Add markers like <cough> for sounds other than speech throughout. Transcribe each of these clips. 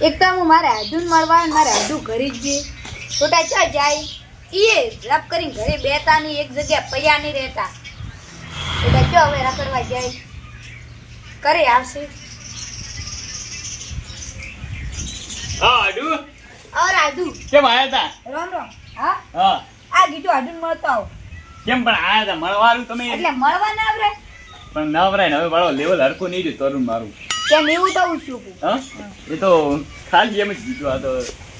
એક તો હું મારે હાડું મળવા મારે હાડું ઘરે જ જઈએ છોટા ચા જાય? એ રબ કરીને ઘરે બેતા નહીં એક જગ્યા પૈયા નહીં રહેતા. છોટા ચો હવે રખડવા જાય? કરે આવશે. હા આડુ ઓર હાડું કેમ આયા તા? રામ રામ. હા? હા. આ ગીટું હાડું મળતો આવ. કેમ પણ આયા તા? મળવાનું તમે? એટલે મળવા ના આવરે પણ ના વરાય ને હવે મારો લેવલ હરખું નહીં રહ્યું તરુણ મારું. કેમ એવું તો હું છું હા? એ તો ખાલી એમ જ જીતવા તો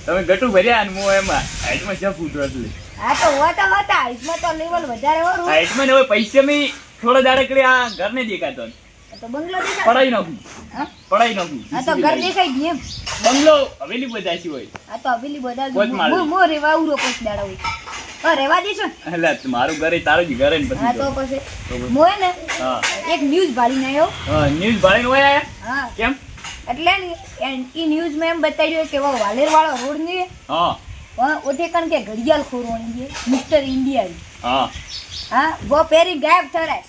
તમે ગટું ભર્યા અને હું એમાં હાઈટમાં જ્યાં ફૂટ એટલે હા તો હોતા હોતા હાઈટમાં તો લેવલ વધારે હોરું હાઈટમાં ને હવે પૈસે મેં થોડા દાડે કરી આ ઘરને દેખાતો. તો બંગલો દેખાય. પડાઈ નાખું. હા? પડાઈ નાખું. આ તો ઘર દેખાય ગેમ બંગલો હવેલી બધા છે હોય. આ તો હવેલી બધા. મો રેવા ઉરો પછી દાડા હોય. હા રેવા દેશો એટલે મારું ઘરે તારું જ ઘરે ને પછી હા તો. પછી. મોય ને હા. એક ન્યૂઝ ભાળીને આવ્યો હા ન્યૂઝ ભાળીને હોય હા? કેમ? એટલે ને એ ન્યૂઝમાં એમ બતાડ્યું કે વો વાલેર વાળો રોડ ને. હા. ઓથે કણ કે ઘડિયાળ ખોરવાની મિસ્ટર ઇન્ડિયા હા. હા વો પહેરી ગાયબ થરાય.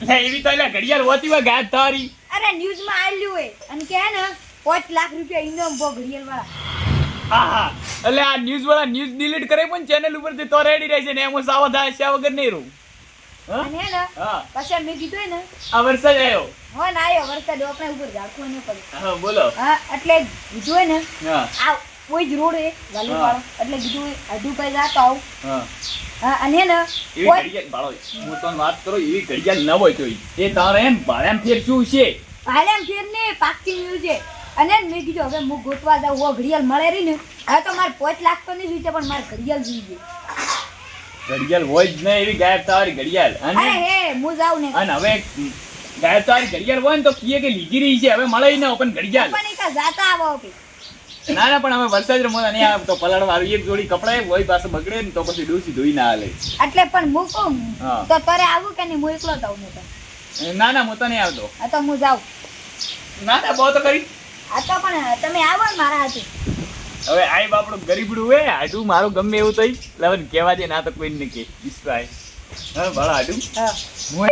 એટલે એવી તો એટલે ઘડિયાળ હોતી હોય ગાયબ તારી અરે ન્યૂઝમાં આલ્યું હોય. અને કે ને પાંચ લાખ રૂપિયા ઇનામ બો ઘડિયાળ વાળા એટલે આ ન્યૂઝ વાળા ન્યૂઝ ડિલીટ કરે પણ ચેનલ ઉપર તો રેડી રહે છે ને એમ સાવધ આશા વગર નહીં રહું. ને હા. પછી મેં કીધું ને આ વરસાદ આવ્યો હો ને આયો વરસાદ આપણે ઉપર ઝાડખું નહીં પડે. હા બોલો. હા એટલે કીધું ને આ કોઈ જ રોડ હે વાલી વાળો એટલે કીધું અઢું કઈ જાતો આવું. હા. અને ને કોઈ હું વાત કરું એવી ઘડિયાળ ન હોય તો એ તારે એમ ભાડેમ ફેર શું છે. ભાડે ફેર ને પાકી ન્યૂઝ છે. અને મેં કીધું હવે હું ગોતવા જાઉં હું ઘડિયાળ મળે રહી ને હવે તો મારે પાંચ લાખ તો નહીં જોઈશે પણ મારે ઘડિયાળ જોઈએ. ઘડિયાળ હોય જ નહીં એવી ગાયબ તારી ઘડિયાળ અરે અને હે હું જાઉં ને. અને હવે ગાયબ તારી ઘડિયાળ હોય ને તો કીએ કે લીધી રહી છે હવે મળે ના પણ ઘડિયાળ. પણ એક જાતા આવો કે. ના ના પણ હવે વરસાદ રમવા નહીં આવે તો પલાળ વાળું એક જોડી કપડાં હોય પાસે બગડે ને તો પછી ડૂસી ધોઈ ના હાલે. એટલે પણ મૂકું તો તારે આવું કે નહીં? હું એકલો જાઉં ને તો. ના ના હું તો નહીં આવતો. તો હું જાઉં. ના ના બહુ તો કરી. આ તો પણ તમે આવો ને મારા હાથે. હવે આઈ બાપડું ગરીબડું હે આડું મારું ગમે એવું થઈ. લવન કેવા કહેવા દે ના તો કોઈ નહીં કે વિશ્વાય હા ભલા આડું હા. હું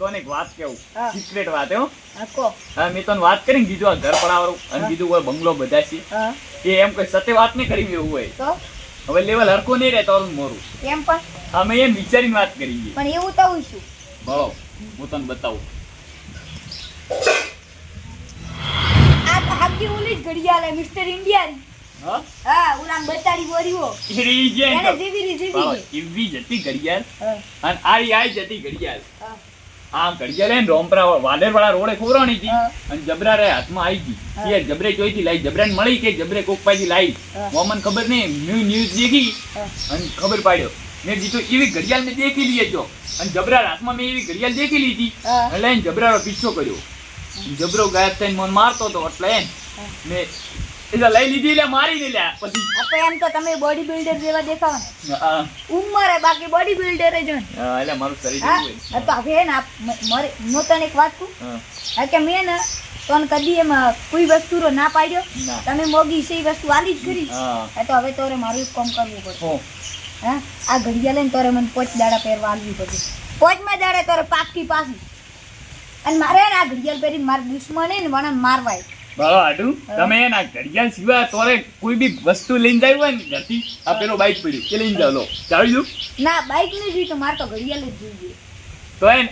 તને એક વાત કેવું સિક્રેટ વાત હો હા. હા મેં તને વાત કરીને કીધું આ ઘર પડાવવાનું અને. કીધું હોય બંગલો બધા છે. હા. એ એમ કોઈ સત્ય વાત નહીં કરી એવું હોય. તો? હવે લેવલ હરકો નહીં રહે તો મોરું. એમ પણ? અમે એમ વિચારીને વાત કરી પણ એવું તો હું છું. બરો હું તને બતાવું. આ ઓલી જ ઘડિયાળ હે મિસ્ટર ઇન્ડિયન હા? હા ઓલા બતાડી બોરીઓ. એને. જીવી જીવી બાળો, જતી ઘડિયાળ હા. અને આઈ આઈ જતી ઘડિયાળ હા. આ ઘડિયાળ હે રોમપરા વાલેર વાળા રોડે ખોરાણી હતી. અને જબરા રે હાથમાં આવી ગઈ. એ જબરે જોઈતી લાઈ. જબરાને મળી કે જબરે કોક પાછી લાઈ. મોમન ખબર નહીં ન્યૂ ન્યૂઝ દેખી. અને ખબર પાડ્યો. મેં દીધું એવી ઘડિયાળ મેં દેખી લીએ જો અને જબરા હાથમાં મેં એવી ઘડિયાળ દેખી લીધી. એટલે જબરાનો પીછો કર્યો. જબરો ગાયબ થઈને મન મારતો હતો એટલે એને. મેં એટલે લઈ લીધી એટલે મારી દે લ્યા પછી આપણે એમ તો તમે બોડી બિલ્ડર જેવા દેખાવ ને. ઉંમર હે બાકી બોડી બિલ્ડર જ હા, એટલે મારું શરીર જેવું હે તો હવે ને મારે હું તને એક વાત કહું? હા. કે મેં ને તને કદી એમ કોઈ વસ્તુ રો ના પાડ્યો? તમે મોગી છે એ વસ્તુ આલી જ કરી હા. તો હવે તોરે મારું એક કામ કરવું પડશે. હો. હા? આ ઘડિયા લઈને તોરે મને પોચ દાડા પહેરવા આલવી પડશે. પોચમાં દાડે તોરે પાકી પાછી. અને મારે આ ઘડિયાળ પહેરી મારા દુશ્મન ને મને મારવાય. બાળો આડું તમે એના ઘડિયાળ સિવાય તોરે કોઈ બી વસ્તુ લઈને જાય હોય ને ઘરથી આ પેલો બાઇક પડ્યું એ લઈને જાવ લો. ચાવી દઉં? ના બાઇક નહીં જોઈ તો મારે તો ઘડિયાળ જ જોઈએ તો એ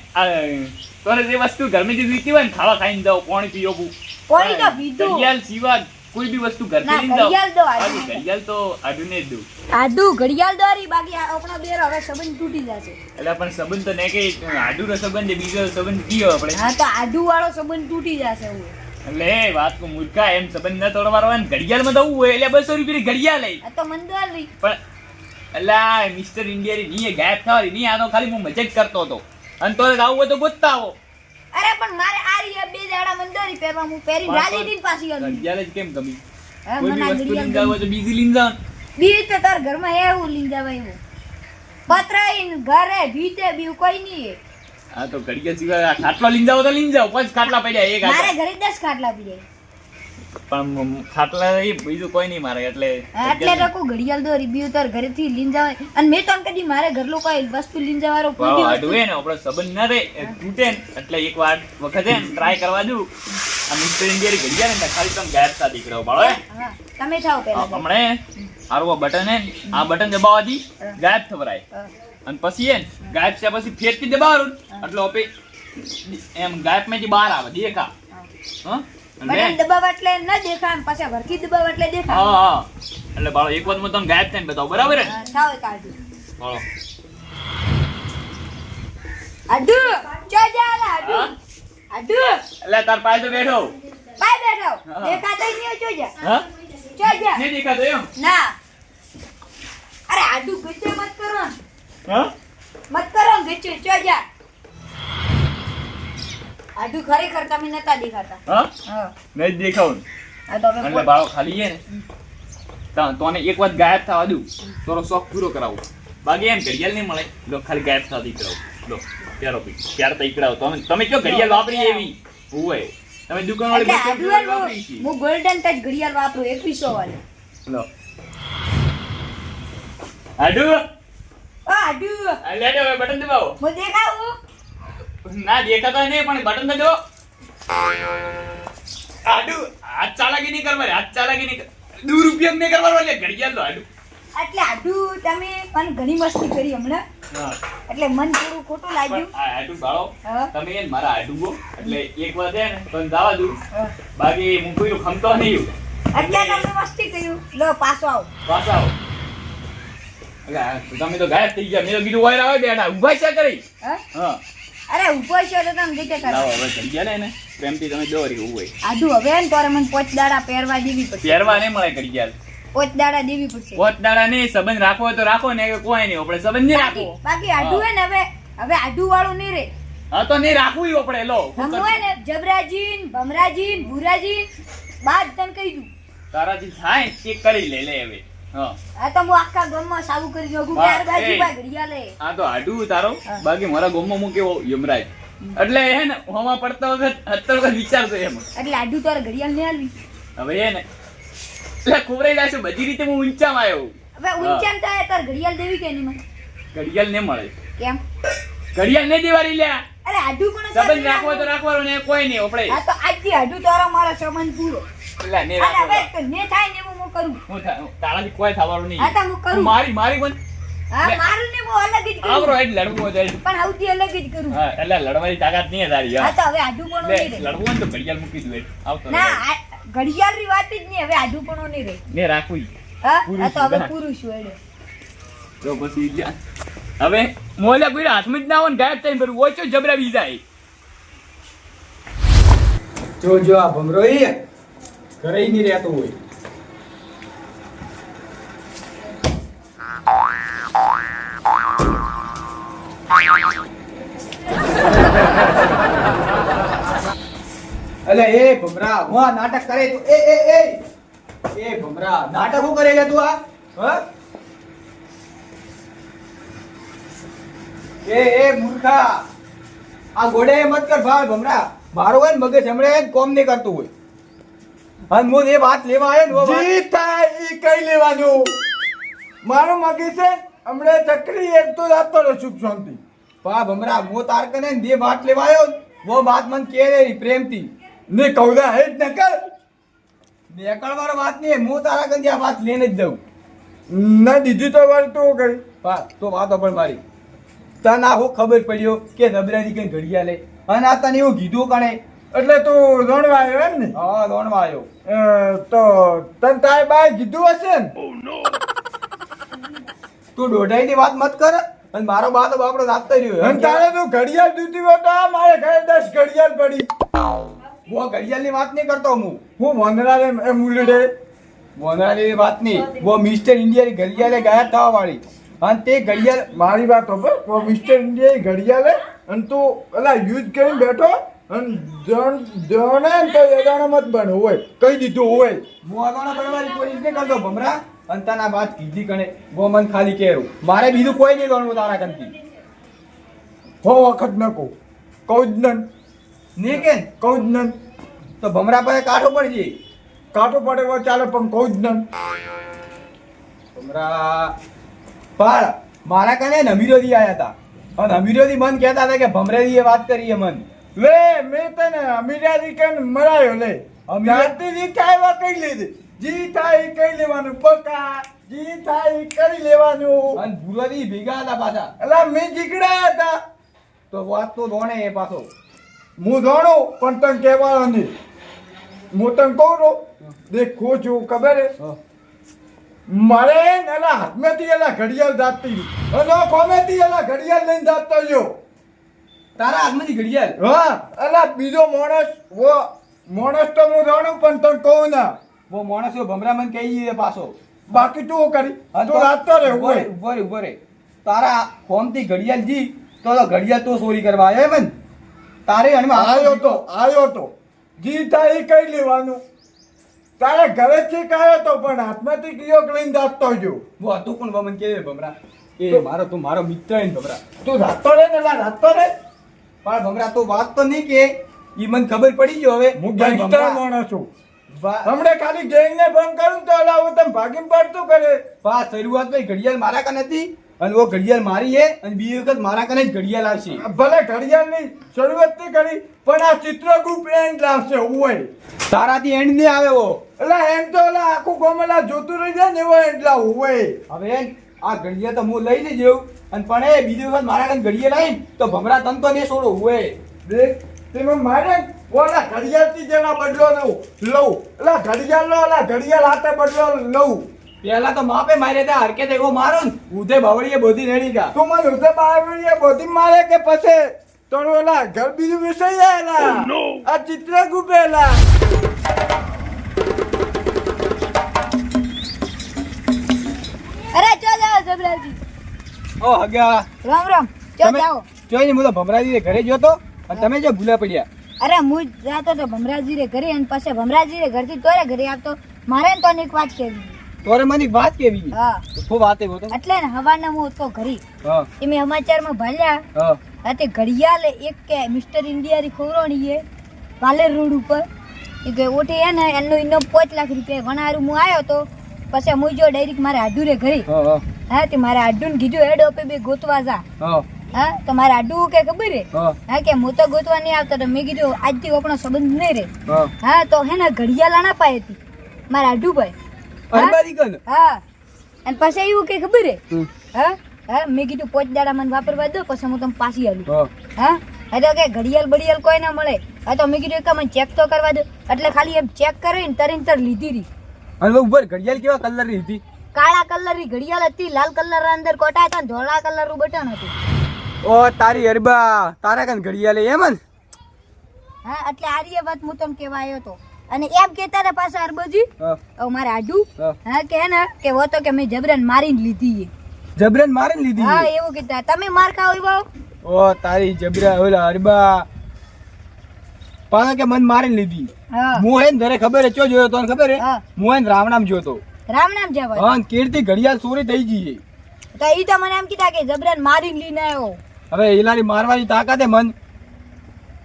તોરે જે વસ્તુ ઘરમાંથી જોઈતી હોય ને ખાવા ખાઈને જાવ પાણી પીઓ બુ પાણી તો પીધું. ઘડિયાળ સિવાય કોઈ બી વસ્તુ ઘરથી લઈને જાવ ઘડિયાળ તો આડું ને જ. દઉં. આડું ઘડિયાળ દોરી બાકી આપણો બેર હવે સંબંધ તૂટી જશે. એટલે પણ સંબંધ તો ને કે આડું નો સંબંધ બીજો સંબંધ કીયો આપણે? હા તો આડું વાળો સંબંધ તૂટી જશે હું એટલે વાત કો મૂર્ખા એમ સંબંધ ન તોડવાનો ને ઘડિયાળમાં હોય એટલે બસો રૂપિયા ઘડિયાળ લઈ. આ તો મંદવાલ રહી પણ અલા મિસ્ટર ઇન્ડિયા ની એ ગાયબ થવાની ની આ તો ખાલી હું મજાક કરતો હતો. અને તો આવું હોય તો ગોતતા આવો અરે પણ મારે આ રીયા બે દાડા મંદોરી પહેરવા હું પહેરી રાજી દીન પાછી આવી ઘડિયાળ જ કેમ ગમી? કોઈ મને બી વસ્તુ લઈને જાવ તો બીજી લઈને જાવ બીજી તો તાર ઘરમાં એવું લીન જવાય હું પતરાઈ ઘરે ભીતે બી કોઈ નહીં હા તો ઘડિયાળ સિવાય આ ખાટલો લઈને જાવ તો લઈને જાવ પાંચ ખાટલા પડ્યા એક મારે ઘરે 10 ખાટલા પડ્યા. પણ ખાટલા એ બીજું કોઈ નહીં મારે એટલે એટલે તો ઘડિયાળ દોરી બીજું તાર ઘરેથી લીન જાવ અને મેં તો કદી મારે ઘરનું કોઈ વસ્તુ લીન જવાનો કોઈ દી હે ને આપણો સંબંધ ના રે તૂટે એટલે એક વાર વખતે ટ્રાય કરવા દઉં. આ મિસ્ટર ઇન્ડિયા ઘડિયાળ ને ખાલી તમે ગાયબ થા દીકરો બાળો હે. તમે જાઓ પહેલા હમણે આરો બટન હે આ બટન દબાવવાથી. ગાયબ થવરાય. અને પછી એ ગાયબ છે પછી ફેરથી દબાવવાનું એટલે આપે એમ ગાયબમાંથી બહાર આવે દેખા. હા. દબાવ એટલે ન દેખાય ને પાછા વરખી દબાવ એટલે દેખાય. હા હા. એટલે બાળો એક વાર હું તમને ગાયબ થઈને બતાવું બરાબર બાળો. ચો જા લા આડું એટલે તાર પાસે બેઠો. બાય બેઠો. દેખાતો નહીં ચો જા હા? ચો જા. નહીં દેખાતો એમ? ના. અરે આડુ ગુચ્ચે મત કરો ને. હા? મત કરો ગુચ્ચે ચો જા. આડું ખરેખર તમે નતા દેખાતા. હા? હા. નહીં દેખાવું. એટલે બાળો ખાલી છે ને. તને એક વાત ગાયબ થવા દઉં. તારો શોખ પૂરો કરાવું. બાકી એમ ઘડિયાળ નહીં મળે. લો ખાલી ગાયબ થતી કરાવું. લો ત્યારો પી. ત્યારે તો ઈકડાવો. તમે તમે કયો ઘડિયાળ વાપરી એવી? હોય તમે દુકાન વાળી હું- ગોલ્ડન ટચ ઘડિયાળ વાપરું એકવીસો વાળી. લો. આડુ. આડું આ દે હવે બટન દબાવો. હું દેખાવું? ના દેખાતા નહીં પણ બટન દબાવો. આડુ હાથ ચાલાકી નહીં કરવાની હાથ ચાલાકી નહીં કર- દુરુપયોગ નહીં કરવાનો એટલે ઘડિયાળ લો આડુ એટલે આડું તમે પણ ઘણી મસ્તી કરી હમણાં. એટલે મન થોડું ખોટું લાગ્યું. આડુ બાળો તમે મારા આડુઓ એટલે એક વાર છે ને પણ દાવા દઉં બાકી હું કોઈનું ખમતો નહીં અત્યારે તમે મસ્તી કર્યું. લો પાછો આવો. પાછો આવો. એટલે તમે તો ગાયબ થઈ ગયા. મેં તો કીધું વાયર આવે બેઠા ઊભા છે કરી? હા? અરે ઊભો છો તો તમે રીતે કરો હવે થઈ ગયા ને પ્રેમથી તમે દોરી ઊભો આડું હવે ને તારે મને પોચ દાડા પહેરવા દેવી પડશે. પહેરવા નહીં મળે ઘડિયાળ પોચ દાડા દેવી પડશે. પોચ દાડા નહીં સંબંધ રાખવો તો રાખો ને કોઈ નહીં આપણે સંબંધ નહીં રાખો રાખવો. બાકી આડું હે ને હવે હવે આડું વાળું નહીં રે. હા તો નહીં રાખવું આપણે લો હમું ને જબરાજી ભમરાજી ને ભૂરાજી બાદ તને કહી દઉં. તારાથી થાય ચેક કરી લે લે હવે. આ તો હું આખા ગામમાં કરી બાજુ. લે આ તો આડું તારો બાકી મારા ગામમાં હું કેવો? યમરાજ. એટલે હે ને હોમાં પડતા વખત અત્તર વખત વિચારતો એમ. એટલે આડું તારે ઘડિયાળ નહીં આલવી હવે હે ને એટલે ખોવરાઈ જશે બધી રીતે હું ઊંચામાં આવ્યો હવે ઊંચામ થાય તારે ઘડિયાળ દેવી કે નહીં મને? ઘડિયાળ ને મળે. કેમ? ઘડિયાળ દેવાની લ્યા. અરે આડું પણ સંબંધ રાખવો તો રાખવાનો ને કોઈ નહીં આપણે આ તો આજથી આડું તારો મારો સંબંધ પૂરો. એટલે ને થાય ને હું કરું? હું તારાથી કોઈ થવાનું નહીં. હા હું કરું. મારી મારી બન હા મારું ને હું અલગ જ આવરો એટલે લડવું હોય પણ સૌથી અલગ જ કરું. હા એટલે લડવાની તાકાત નહીં તારી હા. હા તો હવે આડું પણ નહીં લડવું તો ઘડિયાળ મૂકી દઉં આવતો ના રહે. આ વાત જ નહીં હવે આડું પણ નહીં રહે. ને રાખવું હા તો હવે પૂરું છું એડે તો પછી હવે મોલા કોઈ હાથમાં જ ના હોય ને ગાયબ થઈને ઓછો જબરા જાય. જો જો આ ભમરો ઈ ઘરે નહીં રહેતો હોય. અલે, એ ભમરા, હું નાટક કરે તું. એ એ એ. એ ભમરા, નાટક હું કરે છે તું આ? હ? એ એ મૂર્ખા. આ ગોડે મત કર ભાઈ ભમરા. મારો હોય ને મગજ હમણાં કોમ નહીં કરતું હોય. અને હું એ વાત લેવા આવ્યો ને ઓ વાત- જી થાય ઈ કઈ લેવાનું? મારું મગી છે હમણાં ચકરી એક તો જાતો રહે સુખ શાંતિ. પા ભમરા મો તાર કને ને બે વાત લેવા આવ્યો વો વાત મને કે રે પ્રેમથી. ને કૌદા હે જ નકર કર. નીકળવાનો વાત નહીં હું તારા કને આ વાત લઈને જ દઉં ના દીધી તો વાર તો કઈ પા તો વાત પણ મારી. તને આ હું ખબર પડ્યો કે નબરાની કઈ ઘડિયા લે. અને આ તને એવું કીધું કણે? એટલે તું રણવા આવ્યો એમ ને? હા રણવા આવ્યો. તો તને તારે બાય કીધું હશે ને? તું દોઢાઈ ની વાત મત કર અને મારો બા તો બાપડો રાખતો રહ્યો અને તારે તું ઘડિયાળ ડ્યુટી હોય તો મારે ઘરે દસ ઘડિયાળ પડી. હું ઘડિયાળની વાત નહીં કરતો હું. હું વંદના રે મુલડે મોનાલી વાત નહીં. વો મિસ્ટર ઇન્ડિયા ની ઘડિયાળે ગાયબ થવા વાળી. અને તે ઘડિયાળ મારી વાત તો મિસ્ટર ઇન્ડિયા ઘડિયાળે હે, અને તું ઓલા યુઝ કરીને બેઠો અને જણ જણે તો એદાનો મત બન હોય કહી દીધું હોય હું આગળ બનવાની કોશિશ નહીં કરતો ભમરા. અને તને વાત કીધી કણે ગોમન ખાલી કેરું. મારે બીજું કોઈ નહીં ગણવું તારા કંથી હો વખત ન કહું. કહું જ નન નહીં કે કહું જ નન તો ભમરા પાસે કાઢો પડજે કાંટો પડે એવો ચાલે પણ કહું જ નન ભમરા પણ મારા કને નમીરોથી આયા હતા. અને અમીરોદી મન કહેતા હતા કે ભમરેથી વાત કરી એ મન. લે મેં તને અમેરિકન મરાયો? લે અમીરા- જાતિ વાત કઈ લીધી? જી થાય કઈ લેવાનું? પકા. જી થાય કરી લેવાનું? અને ભૂલાવી ભેગા હતા પાછા. એટલે મેં જીગડાયા હતા. તો વાત તો ધોણે એ પાછો. હું ધોણું પણ તને કહેવાનો નહીં. હું તને કહું છું દેખો છું ખબર હે. મારે ને હાથમાંથી એલા ઘડિયાળ દાતી અને કોમેથી એલા ઘડિયાળ લઈને દાતો ગયો. તારા હાથમાંથી ઘડિયાળ? હા અલા બીજો માણસ વો માણસ તો હું જાણું પણ તને કહું ના. વો માણસ ભમરામન કહી દે પાછો. બાકી તું કરી? તો રાતો રે ઊભો રે, ઊભો રે, ઊભો રે. તારા ફોનથી ઘડિયાળ જી તો ઘડિયાળ તો ચોરી કરવા આવ્યો એમ તારે અને આવ્યો તો આવ્યો તો. જી તારે કઈ લેવાનું. તારે ઘરેથી કાયો તો પણ હાથમાંથી કયો લઈને દાતો ગયો વો હતું પણ બમન કે ભમરા? એ મારો તું મારો મિત્ર હે ભમરા. તું રાતો રે ને રાતો રે પણ ભમરા તો વાત તો નહીં કે ઈ મને ખબર પડી ગયો હવે. હું ગેંગસ્ટર માણસ છું. હમણે ખાલી ગેંગ ને ફોન કરું તો અલા હું ભાગીમ ભાગીને પાડતું કરે. વા શરૂઆત ભાઈ ઘડિયાળ મારા કને હતી? અને ઓ ઘડિયાળ મારી હે અને બીજી વખત મારા કને જ ઘડિયાળ આવશે. ભલે ઘડિયાળની શરૂઆતથી કરી પણ આ ચિત્રગુપ્ત એન્ડ લાવશે હોય. તારાથી એન્ડ નહીં આવે ઓ. એટલે એમ તો એટલે આખું ગોમેલા જોતું રહી જાય ને એવો એન્ડ લાવું હોય. હવે આ ઘડિયાળ તો હું લઈ જેવું. અને પણ એ બીજી વખત મારા કને ઘડિયાળ આવીને તો ભમરા તન તો નહીં છોડો હોય. દેખ તેમાં મારે ઓલા ઘડિયાળથી જેના બદલો લઉં. લઉં. એટલે ઘડિયાળનો ઓલા ઘડિયાળ હાથે બદલો લઉં. પેલા તો માપે મારે ત્યાં હરકે એવો મારો ને. ઉધે બાવળીએ બોધી રેડી ગા. તું મને ઉધે બાવળીએ બોધી મારે કે પછી? તો ઓલા ઘર બીજું વિષય એલા આ ચિત્ર ગુપેલા અરે ચો જાવ જબરાજી. ઓ હગ્યા રામ રામ ચો જાઓ. જોઈ ને હું તો ભમરાજી ઘરે ગયો તો? અને તમે જો ભૂલા પડ્યા. અરે હું જાતો તો ભમરાજી રે ઘરે અને પછી ભમરાજી રે ઘરથી તોરે ઘરે આવતો. મારે તો એક વાત કેવી તોરે મને વાત કેવી હા. તો વાત એવો તો એટલે ને હવાના હું તો ઘરી હા. એ મેં સમાચારમાં ભાલ્યા હા. આ ઘડિયાલ એક કે મિસ્ટર ઇન્ડિયા રી ખોરોણી એ પાલેર રોડ ઉપર. એ કે ઓઠે એ ને એનો ઇનો 5 લાખ રૂપિયા વણારું હું આયો તો પછી હું જો ડાયરેક્ટ મારે આડું રે ઘરે. હા હા. હા તે મારે આડું ને કીધું હેડ ઓપે બે ગોતવા જા. હા. હા તો મારે આડું કે ખબર રે હા. કે હું તો ગોતવા નહીં આવતો તો મેં કીધું આજથી આપણો સંબંધ નહીં રે હા. તો હે ને ઘડિયાળ આના પાય હતી. મારા આડું ભાઈ. હા? અને પછી એવું કે ખબર રે હા? હા મેં કીધું પોચ દાડા મને વાપરવા દો પછી હું તમને પાછી આલું. હા. તો કે ઘડિયાળ બડિયાળ કોઈ ના મળે. હા તો મેં કીધું એક મને ચેક તો કરવા દો. એટલે ખાલી એમ ચેક કરીને તરીને તર લીધી રી અને ઉપર ઘડિયાળ કેવા કલરની હતી? કાળા કલરની ઘડિયાળ હતી લાલ કલર અંદર કોટા હતા ધોળા કલરનું બટન હતું. ઓ તારી અરબા તારા કન ઘડિયાળ એમ ને હા એટલે આ વાત હું તમ આવ્યો તો. અને એમ કેતા હતા પાછા અરબજી ઓ મારે આડું હા. કે ને કે વો તો કે મેં જબરન મારીને લીધી જબરન મારે લીધી હા એવું કેતા તમે માર ખાવ એવો ઓ તારી જબરા ઓલા અરબા પાછા કે મન મારીને લીધી. હા. હું હે ને ઘરે ખબર હે ચો જોયો તો ખબર હે? હા. હું હે ને રામનામ જોયો તો. રામ નામ જવા હા કીર્તિ ઘડિયાળ ચોરી થઈ ગઈ તો ઈ તો મને એમ કીધા કે જબરન મારીને લઈને આવ્યો. હવે એલારી મારવાની તાકાત મન.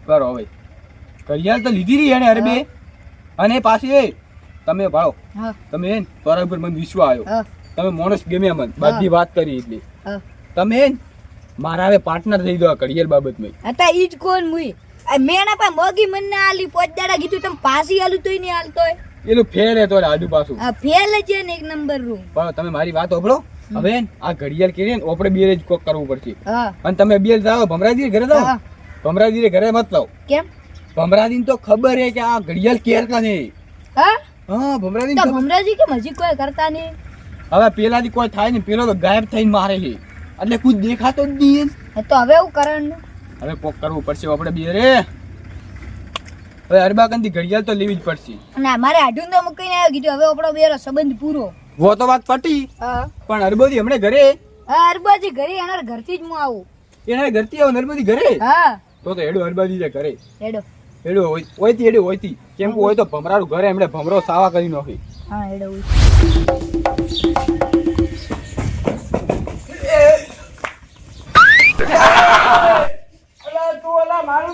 કરો હવે. ઘડિયાળ તો લીધી રહી એને અરબે. અને પાછી એ તમે ભાળો તમે તારા ઉપર મને વિશ્વ આવ્યો. તમે માણસ ગમે મન બધી વાત કરી એટલે. તમે મારા હવે પાર્ટનર થઈ ગયો કરિયર બાબતમાં. હતા ઈ જ કોણ મુઈ? મેં એના પાસે મોગી મન ના આલી પોચ દાડા કીધું તમે પાછી આલું તોય નહીં આલતો એનું ફેર હે તો આડુ પાછું. ફેલ છે ને એક નંબર રૂમ પણ તમે મારી વાત સાંભળો હવે આ ઘડિયાળ ને આપણે બે જ કોક કરવું પડશે. અને તમે બે જાઓ ભમરાજી ઘરે જાઓ. ભમરાજી ઘરે મત લાવ. કેમ? ભમરાજી તો ખબર હે કે આ ઘડિયાળ કેરતા ને હા? હા ભમરાજી તો ભમરાજી કેમ હજી કોઈ કરતા નહીં? હવે પેલાથી કોઈ થાય ને પેલો તો ગાયબ થઈને મારે છે. એટલે કુછ દેખાતો જ નહીં તો હવે એવું કરવાનું? હવે કોક કરવું પડશે આપણે બે રે. હવે અરબાકંદી ઘડિયાળ તો લેવી જ પડશે. અને મારે આઢું તો મૂકીને આવ્યો કીધું હવે આપણો બેરો સંબંધ પૂરો. વો તો વાત પટી પણ અરબોજી હમણે ઘરે? અરબાજી ઘરે એના ઘરથી જ હું આવું. એના ઘરથી આવું નર્મદી ઘરે? હા. તો તો હેડો અરબાદી જે ઘરે. હેડો. હેડો હોય હોયતી હેડો હોયતી કેમ કે હોય તો ભમરારું ઘરે એમણે ભમરો સાવા કરી નાખી. હા હેડો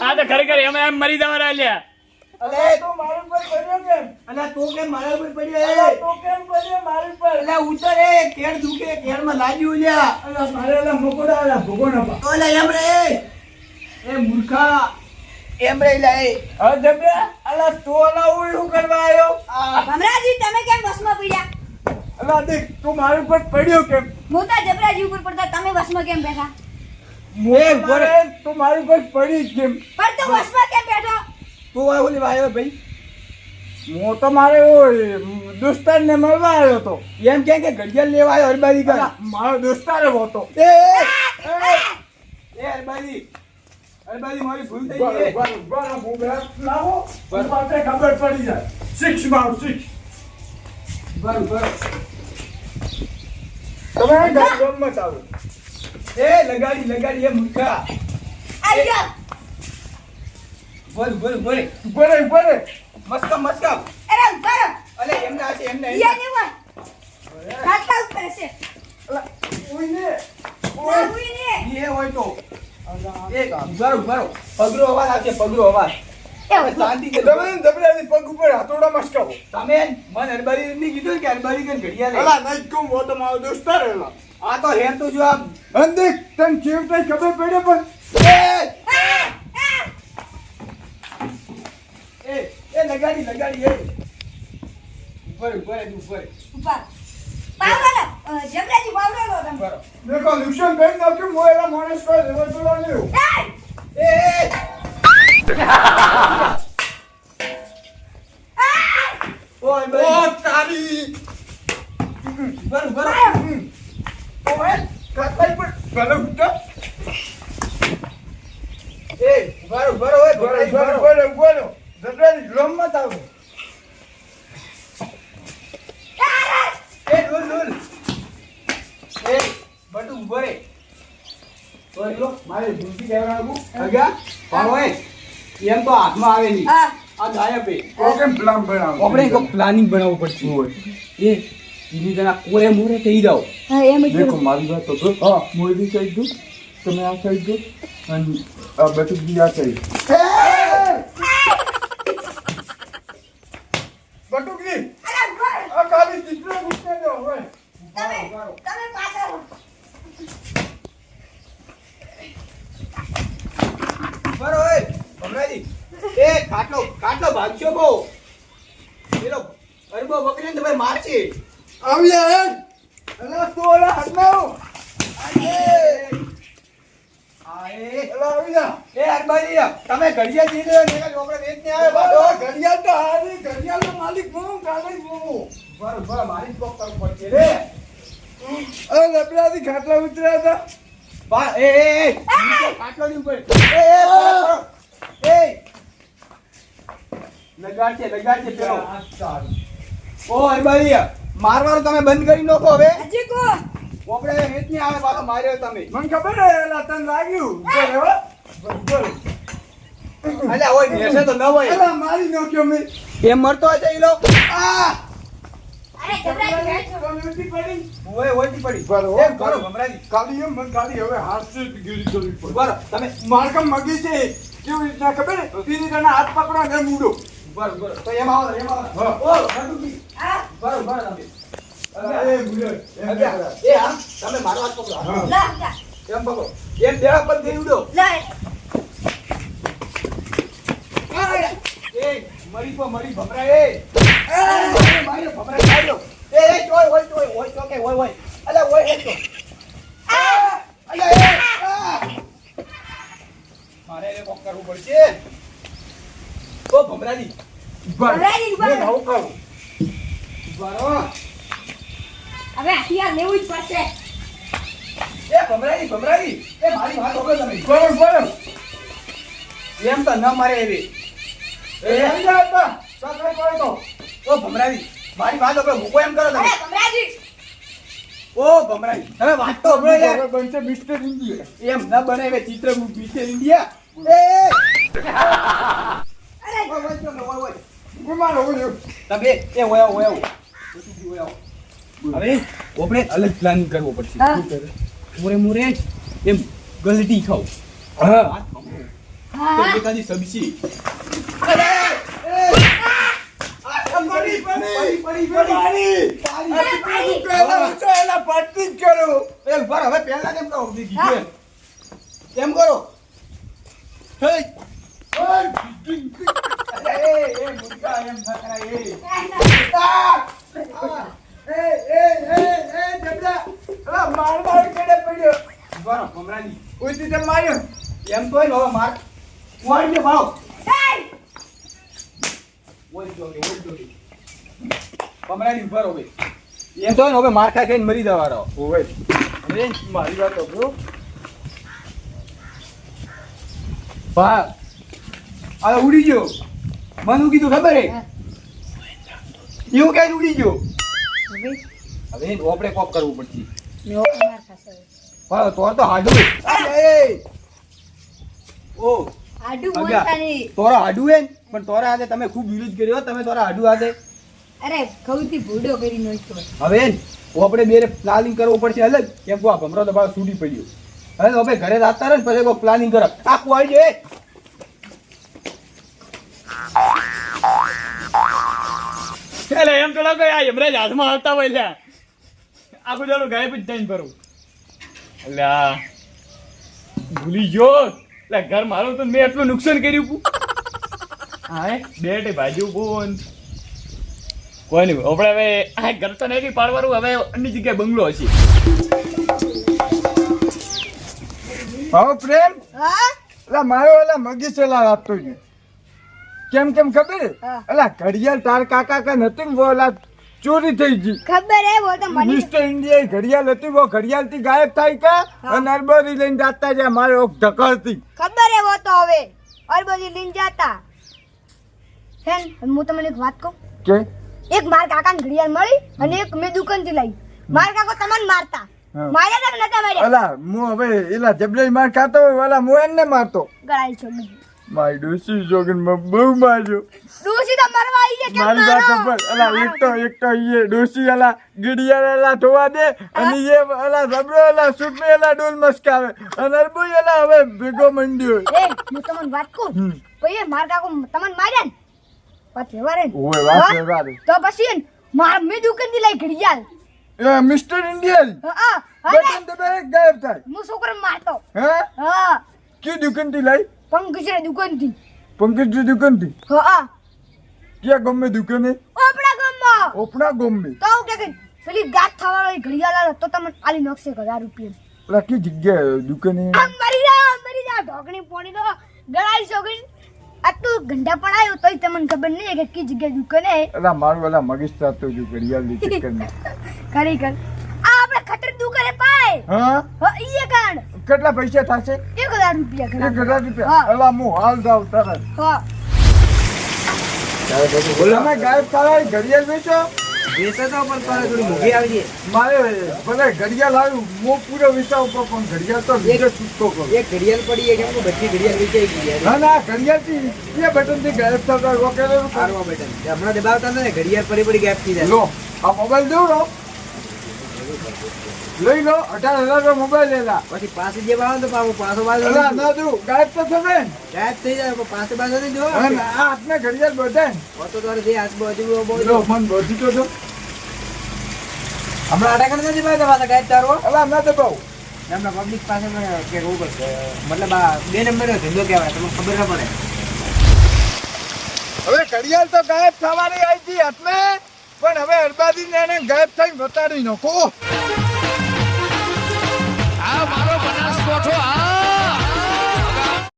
આ તો ખરેખર એમ એમ મરી જવા લ્યા. અલે તું મારું પર પડ્યો કેમ? અલ્યા તું કેમ મારા ઉપર અલા તું કેમ પડ્યો મારું પર અલ્યા ઉતર એ કેળ દુખે કેળમાં લાગ્યું લ્યા અલા મારે અલા મકોડા અલા ભોગો ના પા ઓલા એમ રે. એ મૂર્ખા. એમ રહી લે. જબરા અલા તો અલા હું કરવા આવ્યો આ. ભમરાજી તમે કેમ વસમાં પડ્યા? અલા દેખ તું મારી પર પડ્યો કેમ? હું તો જબરાજી ઉપર પડતા તમે વસમાં કેમ બેઠા? મેં ઘરે તું મારી પર પડી કેમ? પણ તું વસમાં કેમ બેઠો? તું આ ઓલી આવ્યો ભાઈ? હું તો મારે દોસ્તાર ને મળવા આવ્યો હતો એમ કે કે ઘડિયાળ લેવા આવ્યો હરબારી કર મારો દોસ્તાર એવો હતો એ એ, એ હરબાજી હરબાજી મારી ભૂલ થઈ ગઈ. લાવો પાસે ખબર પડી જાય. સિક્સ મારો સિક્સ બરોબર બરું. તમે આવો. એ લગાડી લગાડી એ મૂર્ખા. આયો બોલ બોલ બોલ બરે બરે મસ્ક મસ્ક અરે બરો અલે એમના છે એમને યે ને વન ખાતા ઉપર છે. ઓય ને ઓય ને. યે હોય તો. એક ઉભારો ઉભારો પગલો અવાજ આવશે પગલો અવાજ. શાંતિ કે તમે જબરાની પગ ઉપર હાથોડા મસ્કાવો તમે મન હરબારી ની કીધું કે હરબારી કે ઘડિયાળ લે. અલા નહીં કહું હું તો મારો દોસ્તાર એલા આ તો હેર તો જો આમ. અંદે તને ચેવટે ખબર પડે પણ? એ એ એ લગાડી લગાડી એ. ઉપર ઉપર જ ઉપર. ઉપર. પાવડો જબરાજી પાવડો તમે. બરો. દેખો નુકસાન કરી નાખ્યું હું એલા માણસ પર લેવા જોવા નહીં એય! એ ઓ હરબારી તારી બરો બરો ઓય કાકાઈ પર ભલે ઉઠો એ બરો બરો ઓય બરે ભમરાજી, બરે બરો બરે બરે જબરાની ગમ મત આવો એ ડોલ ડોલ એ બટુ ઊભો રે ઓય લો મારે ભૂલથી કહેવાનું અગા પણ ઓય એમ તો હાથમાં આવે નહીં. આ ગાયબ. ઓકે પ્લાન બનાવો આપણે એક પ્લાનિંગ બનાવવું પડશે. હોય. એ બીજી જણા કોરે મોરે કહી દો હા એમ જ દેખો મારી વાત તો હા મોદી સાઈડ દો તમે આ સાઈડ દો અને આ બટુક બી આ સાઈડ બટુકની અરે બરો આ ખાલી ચિત્ર મૂકને દો હવે તમે તમે પાછળ રહો. બરો ઓય ભમરાજી એ ખાટલો ખાટલો ભાગશો બહુ પેલો અરબો બકરી ને તમે મારશે અલા આવ્યા એ અરબાજી તમે ઘડિયા દીધો ઘડિયાળ તો હારી ઘડિયાળનો માલિક હું કાલે હું. બરો બરો મારી જ કોક કરવું પડશે રે. અરે લપડાથી ખાટલા ઉતર્યા હતા. બા એ એ ની ઉપર. એ એ બરો. એ. લગાડશે લગાડશે પેલો. ઓ અરબાજી મારવાનું તમે બંધ કરી નાખો હવે. હજી કો. આપણે વેચ ને આવે પાછો માર્યો તમે. મને ખબર હે એલા તને લાગ્યું. બોલ હોય ભેંસે તો ન હોય. એલા મારી નાખ્યો મેં. એમ મરતો હશે ઈ લો. આ. અરે જબરાજી નથી પડી? ઓય પડી. બરો, એમ કરો ભમરાજી કાલી એમ મન કાલી હવે હાથ જ ગીરી કરવી પડે. બરો તમે મારકમ મગી છે. કેવી રીતના ખબર તને હાથ પકડો ને મૂડો બરો બરો. તો એમ આવો એમ આવો. હા. ઓ બટુકી હા. બરો બરો એ એ હા તમે મારો હાથ પકડો. હા. હા. લા લા એમ પકડો. એમ દેવા પર દઈ ઉડો લા એ. મરી પો મરી ભમરા એ. એ માર્યો ભમરા એ એ ચોય હોય ચોય હોય ચોકે હોય હોય. અલ્યા હોય એ તો. અલ્યા એ મારે એને કોક કરવું પડશે. ઓ ભમરાજી. જબરાજી મેં બરો હવે હથિયાર લેવું જ પડશે એ ભમરાજી ભમરાજી એ મારી વાત સાંભળો તમે બરો, બરો. એમ તો ન મરે એવી એ જા હતા. કાકા પડે તો. ઓ ભમરાજી મારી વાત સાંભળો મૂકો એમ કરો તમે ભમરાજી ઓ ભમરાજી તમે વાત તો સાંભળો યાર. બનશે મિસ્ટર ઇન્ડિયા. એમ ન બને હવે ચિત્ર બીચે ઇન્ડિયા એ અરે ઓય, ઓય, ઓય, ઓય, ઓય. ગુમાનો ઓય તમે એ ઓય ઓયા. હવે આપણે અલગ પ્લાન કરવો પડશે? મોરે મોરે એમ ગલટી ખાવ હા. એકાદી સબ્જી પડી પડી, પડી, પડી, પડી. મૂકો એલા પાટતી જ કરો. એ ઊભા રહો, હવે પહેલા કેમ કહો? એમ. એમ કરો હે એ, એ, મૂર્ખા, એમ ના કરાય, એ. એ એ એ એ જબરા અલા માર માર કેડે પડ્યો ઊભા રહો, ભમરાજી. તે માર્યો એમ તોય ને માર વાળી દે ભાવ ઓય જોગે ઓય જોગે ભમરાજી ઊભા રહો એમ તો ને હવે માર ખાઈ ખાઈને મરી જવા રહો ઓવે મારી વાત સાંભળો ભા આ ઉડી ગયો. મને કીધું ખબર હે? એવું કઈ ઉડી ગયો? હવે? ઓપડે કોપ કરવું પડશે. મેં ઓકે માર ખાશે ભાઈ તો તો હાડું. એ ઓ. આડું બોલતાની. તોરા હાડું હે પણ તોરા આજે તમે ખૂબ વિરોધ કર્યો તમે તોરા હાડું આજે અરે કૌતી ભૂડો કરી નાખ્યો. હવે ને, આપણે બેરે પ્લાનિંગ કરવું પડશે અલગ કેમ કો આ ભમરો દબાવ છૂટી પડ્યો. હવે તો આપણે ઘરે જાતા રહે ને પછી કોઈ પ્લાનિંગ કરો આખું આવી જાય એટલે એમ તો લાગે આ યમરાજ હાથમાં આવતા હોય લ્યા. આખું ચાલો ગાયબ જ થઈને ભરું એટલે આ ભૂલી ગયો. એટલે ઘર મારું તો મેં એટલું નુકસાન કર્યું હતું હા બેટ ભાજ્યું બોન. કોઈ નહીં આપણે હવે આ ઘર તો નથી પાડવાનું હવે અન્ય જગ્યાએ બંગલો હશે. હવે પ્રેમ? હા? એટલે મારો ઓલા મગી ચલા આપતો છે. કેમ કેમ ખબર? અલા ઘડિયાળ તાર કાકા કે નથી ને ચોરી થઈ ગઈ. ખબર હે વો તો મને મિસ્ટર ઇન્ડિયા ઘડિયાળ હતી વો ઘડિયાળથી ગાયબ થઈ કે? અને અરબરી લઈને જાતા જે મારે ઓક ધકડતી ખબર હે વો તો હવે. અરબરી લઈને જાતા. હેન હું તમને એક વાત કહું? કે? એક માર કાકાને ઘડિયાળ મળી અને એક મેં દુકાનથી લાવી માર કાકો તમને મારતા. માર્યા તક નતા માર્યા. અલા હું હવે એલા જબલે માર ખાતો ઓલા હું એને મારતો. ગળાઈ છોડી મારી ડોસી જોગનમાં બહુ માર્યો. ડોસી તો મરવા આવી છે કેમ મારી વાત ખબર અલા એક તો એક તો ઈએ ડોસી અલા ગીડિયા અલા ધોવા દે અને એ અલા જબરો અલા સુટમે અલા ડોલ મસ્કાવે. અને અરબુ અલા હવે ભેગો મંડ્યો એ હું તમને વાત કહું. પછી માર કાકો તમને માર્યા ને? પછી વારે ઓય વાત? વ્યવહારે તો પછી માર મે દુકાન મેં દુકાનથી ઘડિયાલ એ મિસ્ટર ઇન્ડિયન હા હા બટન દબાય ગાયબ થાય. હું છોકરો મારતો. હે? હા. કે દુકાનથી લઈ? પંકજ દુકાનથી. પંકજ દુકાનથી હા. ક્યાં ગમે દુકાને? આપણા ગામમાં ઓપના ગમે. તો કે કે પેલી ગાંઠ થવાવાળી ઘડિયાળ તો તમને આલી એક હજાર રૂપિયા પેલા કી જગ્યા દુકાને મરી જા મરી જા ઢોકણી પોણી દો ગળાઈ છોકરી આટલું ગંડા પણ આવ્યો તોય તમને ખબર નહીં કે કઈ જગ્યા દુકાને. અલા મારું અલા મગજ થતો જો ઘડિયાળની <laughs> ચક્કરમાં ખરી કર આ આપણે ખતર દુકાને પાય. હા? હા ઈએ કાણ કેટલા પૈસા થશે? એક હજાર રૂપિયા એક હજાર રૂપિયા? હા. હું હાલ જાવ તરત. હા. તમે ગાયબ થવાય ઘડિયાળ વેચો. વેચે તો પણ તારે થોડી મોંઘી આવી મારે ભલે ઘડિયાળ આવ્યું હું પૂરો વિચાર ઉપર પણ ઘડિયાળ તો બીજો છૂટકો કરું. એક ઘડિયાળ પડી છે કેમ કે બધી ઘડિયાળ વેચાઈ ગઈ ના ના ઘડિયાળથી એ બટનથી ગાયબ થતા રોકેલું હારવા બેટા હમણાં દબાવતા ને ઘડિયાળ પડી પડી ગેપ થઈ જાય. લો આ મોબાઈલ દઉં લો લઈ લો અઢાર હજાર નો મોબાઈલ લેલા પછી પાસે જે બાવ તો પાછો પાછો બાજુ ના દઉં ગાયબ તો થશે ગાયબ થઈ જાય પાસે બાજુ નહીં જો અને આ હાથને ઘડિયાળ બધે તો તારે જે આજુબાજુ બહુ લો મન બધી તો છો હમણાં અટક નથી ભાઈ તમારે ગાયબ તારો? અલા ના બહુ. એમના પબ્લિક પાસે પણ કે ઉપર મતલબ આ બે નંબરનો ધંધો કહેવાય તમને ખબર ના પડે. હવે ઘડિયાળ તો ગાયબ થવાની આવી હતી એટલે પણ હવે અરબાદી ને ગાયબ થઈને બતાડી નાખો. આ મારો બનાસકોઠો આ